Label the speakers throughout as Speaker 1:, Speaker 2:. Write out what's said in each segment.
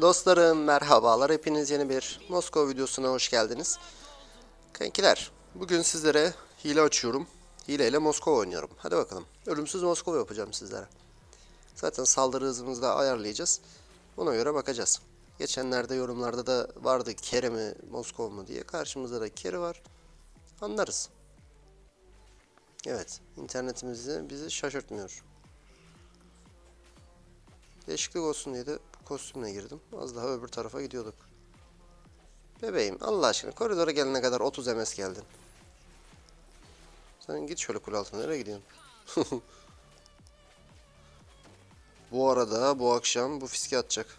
Speaker 1: Dostlarım merhabalar. Hepiniz yeni bir Moskova videosuna hoş geldiniz. Kankiler, bugün sizlere hile açıyorum. Hileyle Moskova oynuyorum. Hadi bakalım. Ölümsüz Moskova yapacağım sizlere. Zaten saldırı hızımızı da ayarlayacağız. Ona göre bakacağız. Geçenlerde yorumlarda da vardı Kere mi Moskova mu diye. Karşımızda da Kere var. Anlarız. Evet, internetimiz bizi şaşırtmıyor. Değişiklik olsun diye de kostümle girdim. Az daha öbür tarafa gidiyorduk. Bebeğim Allah aşkına koridora gelene kadar 30 ms geldin. Sen git şöyle kule altına nereye gidiyorsun? bu arada bu akşam bu fiske atacak.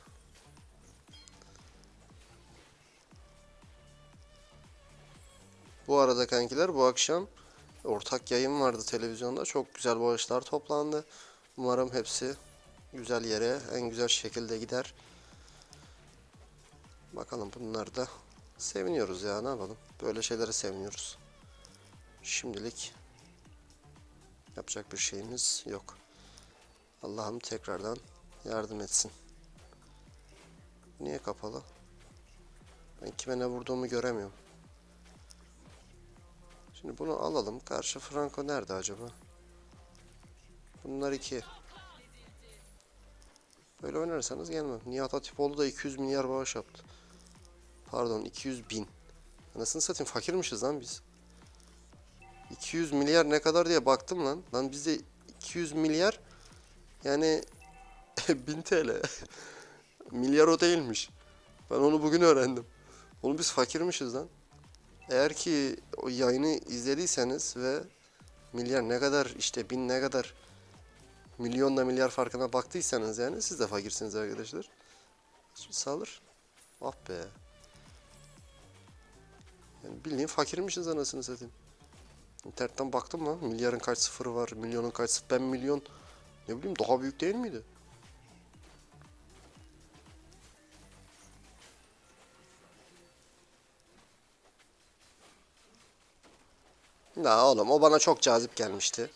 Speaker 1: Bu arada kankiler bu akşam ortak yayın vardı televizyonda. Çok güzel bağışlar toplandı. Umarım hepsi güzel yere en güzel şekilde gider. Bakalım bunlar da seviniyoruz ya ne yapalım. Böyle şeylere seviniyoruz. Şimdilik yapacak bir şeyimiz yok. Allah'ım tekrardan yardım etsin. Niye kapalı? Ben kime ne vurduğumu göremiyorum. Şimdi bunu alalım. Karşı Franco nerede acaba? Bunlar iki. Böyle oynarsanız gelmem. Nihat Hatipoğlu da 200 milyar bağış yaptı. Pardon 200 bin. Anasını satayım fakirmişiz lan biz. 200 milyar ne kadar diye baktım lan. Lan bizde 200 milyar yani 1000 TL. milyar o değilmiş. Ben onu bugün öğrendim. Oğlum biz fakirmişiz lan. Eğer ki o yayını izlediyseniz ve milyar ne kadar işte bin ne kadar milyonla milyar farkına baktıysanız yani siz de fakirsiniz arkadaşlar. Salır. Ah be. Yani bildiğin fakirmişiz anasını satayım. İnternetten baktım lan milyarın kaç sıfırı var, milyonun kaç sıfırı. Ben milyon ne bileyim daha büyük değil miydi? Ya oğlum o bana çok cazip gelmişti.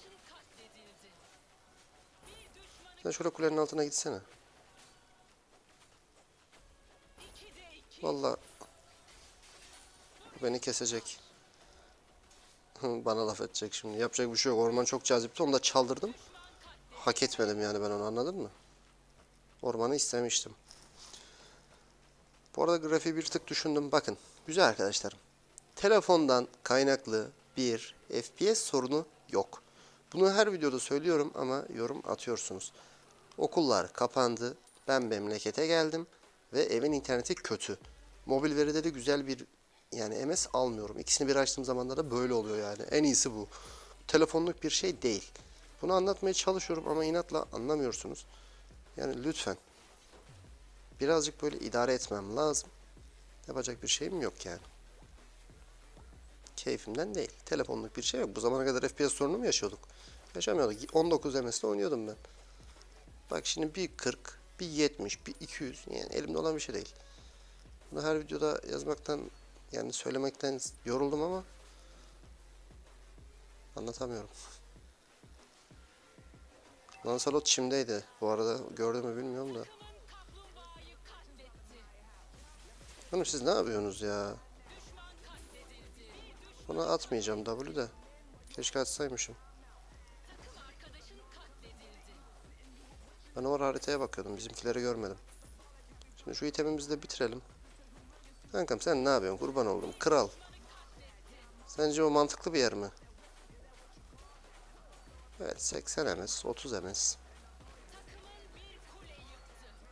Speaker 1: Sen şöyle kulenin altına gitsene. Vallahi bu beni kesecek. Bana laf edecek şimdi. Yapacak bir şey yok. Orman çok cazipti. Onu da çaldırdım. Hak etmedim yani ben onu anladın mı? Ormanı istemiştim. Bu arada grafiği bir tık düşündüm. Bakın. Güzel arkadaşlarım. Telefondan kaynaklı bir FPS sorunu yok. Bunu her videoda söylüyorum ama yorum atıyorsunuz. Okullar kapandı. Ben memlekete geldim ve evin interneti kötü. Mobil veride de güzel bir yani MS almıyorum. İkisini bir açtığım zamanda da böyle oluyor yani. En iyisi bu. Telefonluk bir şey değil. Bunu anlatmaya çalışıyorum ama inatla anlamıyorsunuz. Yani lütfen. Birazcık böyle idare etmem lazım. Yapacak bir şeyim yok yani. Keyfimden değil. Telefonluk bir şey yok. Bu zamana kadar FPS sorunu mu yaşıyorduk? Yaşamıyorduk. 19 MS'de oynuyordum ben. Bak şimdi bir 40, bir 70, bir 200 yani elimde olan bir şey değil. Bunu her videoda yazmaktan yani söylemekten yoruldum ama anlatamıyorum. Lancelot çimdeydi. Bu arada gördün mü bilmiyorum da. Oğlum siz ne yapıyorsunuz ya? Buna atmayacağım W de. Keşke atsaymışım. Ben o haritaya bakıyordum. Bizimkileri görmedim. Şimdi şu itemimizi de bitirelim. Kankam sen ne yapıyorsun? Kurban oldum. Kral. Sence o mantıklı bir yer mi? Evet 80 ms, 30 ms.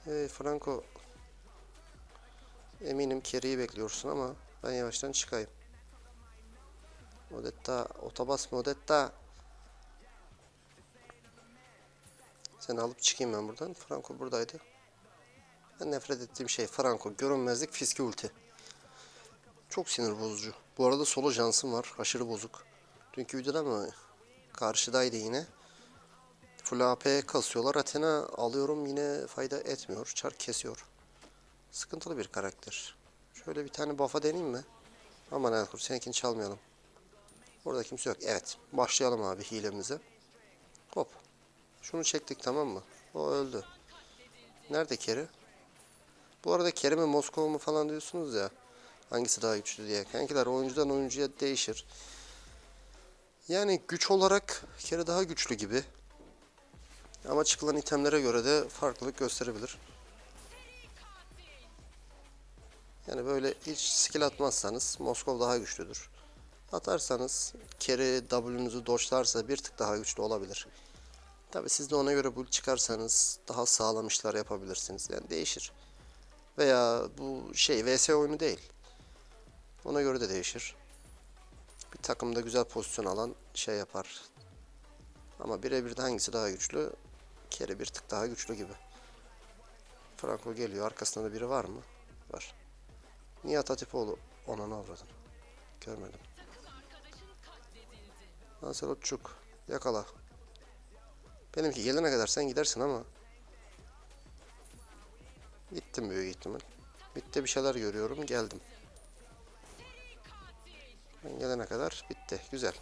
Speaker 1: Hey Franco. Eminim Kerry'i bekliyorsun ama ben yavaştan çıkayım. Odetta, otobas mı Odetta? Seni alıp çıkayım ben buradan. Franco buradaydı. En nefret ettiğim şey Franco. Görünmezlik fiske ulti. Çok sinir bozucu. Bu arada solo jansım var. Aşırı bozuk. Dünkü videoda mı? Karşıdaydı yine. Full AP kasıyorlar. Athena alıyorum yine fayda etmiyor. Çar kesiyor. Sıkıntılı bir karakter. Şöyle bir tane buff'a deneyeyim mi? Aman Elkur seninkini çalmayalım. Orada kimse yok. Evet. Başlayalım abi hilemize. Hop. Şunu çektik tamam mı? O öldü. Nerede Keri? Bu arada Kerem mi Moskova mı falan diyorsunuz ya. Hangisi daha güçlü diye. Kankiler oyuncudan oyuncuya değişir. Yani güç olarak Kere daha güçlü gibi. Ama çıkılan itemlere göre de farklılık gösterebilir. Yani böyle hiç skill atmazsanız Moskov daha güçlüdür. Atarsanız Kere W'nuzu doşlarsa bir tık daha güçlü olabilir. Tabi siz de ona göre build çıkarsanız daha sağlam işler yapabilirsiniz. Yani değişir. Veya bu şey VS oyunu değil. Ona göre de değişir. Bir takımda güzel pozisyon alan şey yapar. Ama birebir de hangisi daha güçlü? Kere bir tık daha güçlü gibi. Franco geliyor. Arkasında da biri var mı? Var. Nihat Hatipoğlu. Ona ne avradın? Görmedim. Lancelotçuk. Yakala. Benimki gelene kadar sen gidersin ama. Gittim büyük ihtimal. Bitti bir şeyler görüyorum. Geldim. Ben gelene kadar bitti. Güzel.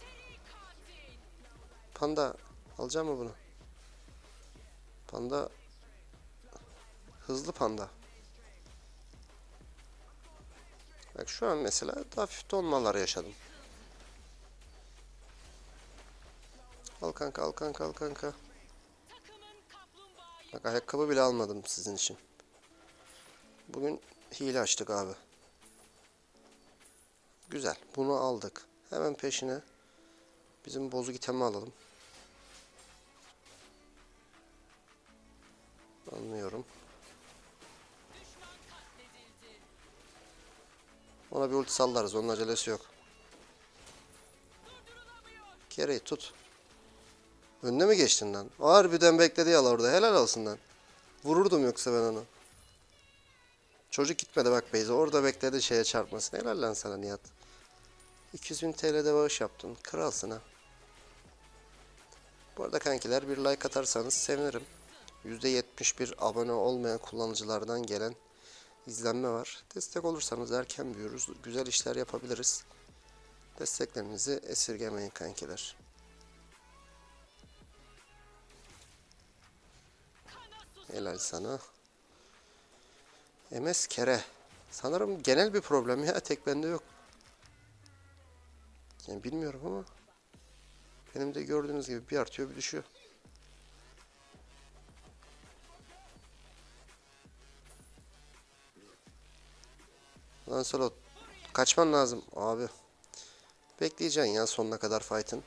Speaker 1: Panda alacağım mı bunu? Panda hızlı panda. Bak şu an mesela hafif donmalar yaşadım. Al kanka al kanka al kanka. Bak ayakkabı bile almadım sizin için. Bugün hile açtık abi. Güzel. Bunu aldık. Hemen peşine bizim bozuk itemi alalım. Anlıyorum. Ona bir ulti sallarız. Onun acelesi yok. Kereyi tut. Önüne mi geçtin lan? Harbiden bekledi ya orada. Helal olsun lan. Vururdum yoksa ben onu. Çocuk gitmedi bak Beyza. Orada bekledi şeye çarpmasın. Helal lan sana Nihat. 200 bin TL'de bağış yaptın. Kralsın ha. Bu arada kankiler bir like atarsanız sevinirim. %71 abone olmayan kullanıcılardan gelen izlenme var. Destek olursanız erken büyürüz. Güzel işler yapabiliriz. Desteklerinizi esirgemeyin kankiler. Helal sana. MS kere. Sanırım genel bir problem ya. Tek bende yok. Yani bilmiyorum ama benim de gördüğünüz gibi bir artıyor bir düşüyor. Lancelot kaçman lazım abi. Bekleyeceksin ya sonuna kadar fight'ın.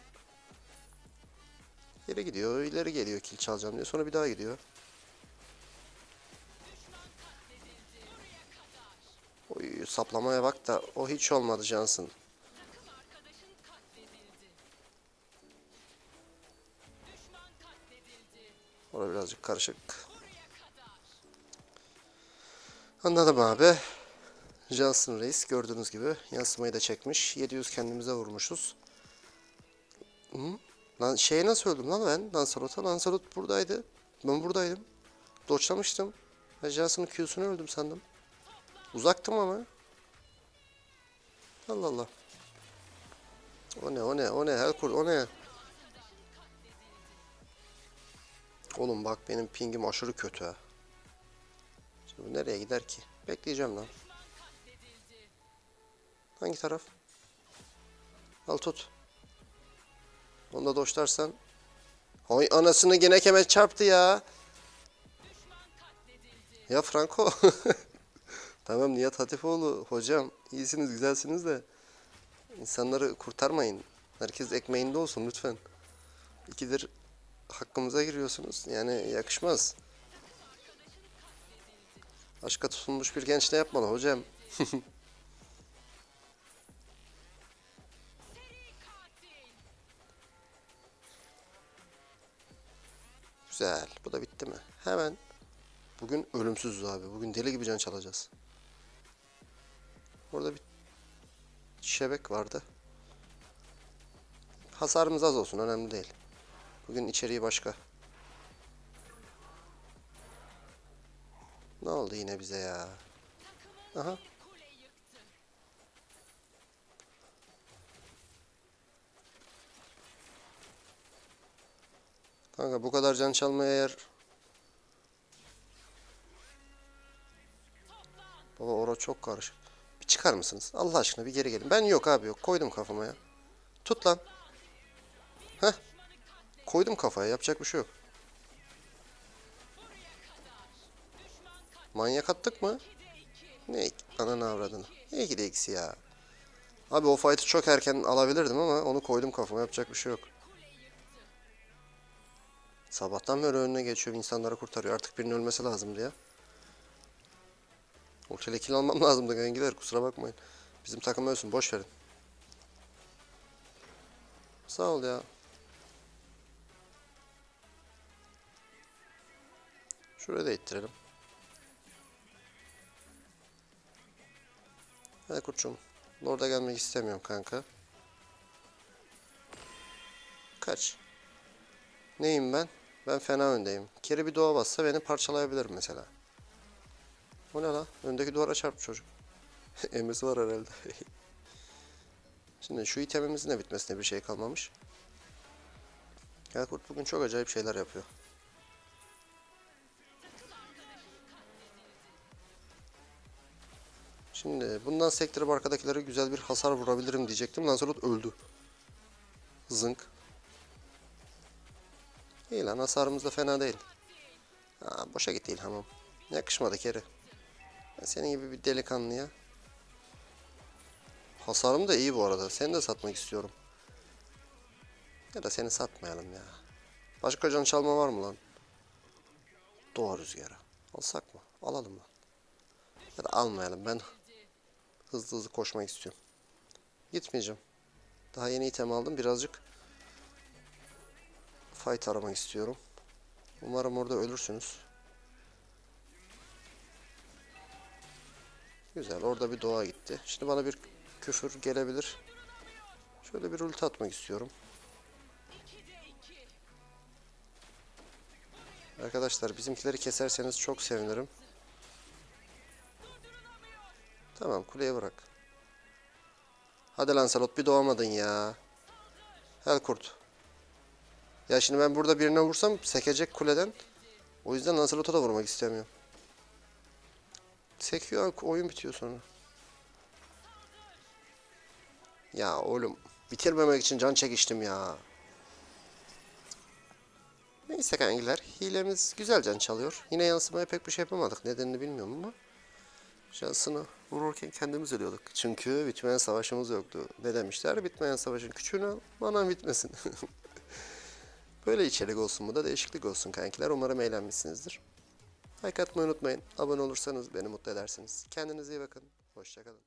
Speaker 1: Geri gidiyor, ileri geliyor kill çalacağım diyor. Sonra bir daha gidiyor. Saplamaya bak da o hiç olmadı Johnson. Orada birazcık karışık. Anladım abi. Johnson Reis gördüğünüz gibi yansımayı da çekmiş. 700 kendimize vurmuşuz. Hı? Lan şeye nasıl öldüm lan ben? Lancelot'a. Lancelot buradaydı. Ben buradaydım. Doçlamıştım. Ben Johnson'ın Q'sunu öldüm sandım. Uzaktım ama. Allah Allah. O ne o ne o ne Helkur o ne? Oğlum bak benim pingim aşırı kötü ha. Şimdi bu nereye gider ki? Bekleyeceğim lan. Hangi taraf? Al tut. Onu da doşlarsan. Hay anasını gene kemer çarptı ya. Ya Franco. tamam Nihat Hatipoğlu hocam iyisiniz güzelsiniz de insanları kurtarmayın. Herkes ekmeğinde olsun lütfen. İkidir hakkımıza giriyorsunuz. Yani yakışmaz. Aşka tutulmuş bir genç ne yapmalı hocam? Güzel. Bu da bitti mi? Hemen. Bugün ölümsüzüz abi. Bugün deli gibi can çalacağız. Orada bir şebek vardı. Hasarımız az olsun. Önemli değil. Bugün içeriği başka. Ne oldu yine bize ya? Aha. Kanka bu kadar can çalmaya eğer Baba ora çok karışık. Çıkar mısınız? Allah aşkına bir geri gelin. Ben yok abi yok. Koydum kafama ya. Tut lan. Heh. Koydum kafaya. Yapacak bir şey yok. Manyak attık mı? Ne ananı avradını. İyi ki de ya. Abi o fight'ı çok erken alabilirdim ama onu koydum kafama. Yapacak bir şey yok. Sabahtan beri önüne geçiyor. insanları kurtarıyor. Artık birinin ölmesi lazımdı ya. Ultiyle kill almam lazımdı gengiler. Kusura bakmayın. Bizim takım ölsün. Boş verin. Sağ ol ya. Şuraya da ittirelim. Hadi kurçum. Lord'a gelmek istemiyorum kanka. Kaç. Neyim ben? Ben fena öndeyim. Kere bir doğa bassa beni parçalayabilir mesela. O ne la? Öndeki duvara çarptı çocuk. Emrisi var herhalde. Şimdi şu itemimizin de bitmesine bir şey kalmamış. Ya kurt bugün çok acayip şeyler yapıyor. Şimdi bundan sektirip arkadakilere güzel bir hasar vurabilirim diyecektim. Lancelot öldü. Zınk. İyi lan hasarımız da fena değil. Aa, boşa gitti İlham'ım. Yakışmadı kere. Ben senin gibi bir delikanlıya. Hasarım da iyi bu arada. Seni de satmak istiyorum. Ya da seni satmayalım ya. Başka can çalma var mı lan? Doğa rüzgarı. Alsak mı? Alalım lan. Ya da almayalım. Ben hızlı hızlı koşmak istiyorum. Gitmeyeceğim. Daha yeni item aldım. Birazcık fight aramak istiyorum. Umarım orada ölürsünüz. Güzel. Orada bir doğa gitti. Şimdi bana bir küfür gelebilir. Şöyle bir ulti atmak istiyorum. Arkadaşlar bizimkileri keserseniz çok sevinirim. Tamam kuleye bırak. Hadi Lancelot bir doğamadın ya. Hel kurt. Ya şimdi ben burada birine vursam sekecek kuleden. O yüzden Lancelot'a da vurmak istemiyorum. Sekiyor oyun bitiyor sonra. Ya oğlum bitirmemek için can çekiştim ya. Neyse kankiler hilemiz güzel can çalıyor. Yine yansımaya pek bir şey yapamadık. Nedenini bilmiyorum ama. Şansını vururken kendimiz ölüyorduk. Çünkü bitmeyen savaşımız yoktu. Ne demişler? Bitmeyen savaşın küçüğünü bana bitmesin. Böyle içerik olsun bu da değişiklik olsun kankiler. Umarım eğlenmişsinizdir. Like atmayı unutmayın. Abone olursanız beni mutlu edersiniz. Kendinize iyi bakın. Hoşçakalın.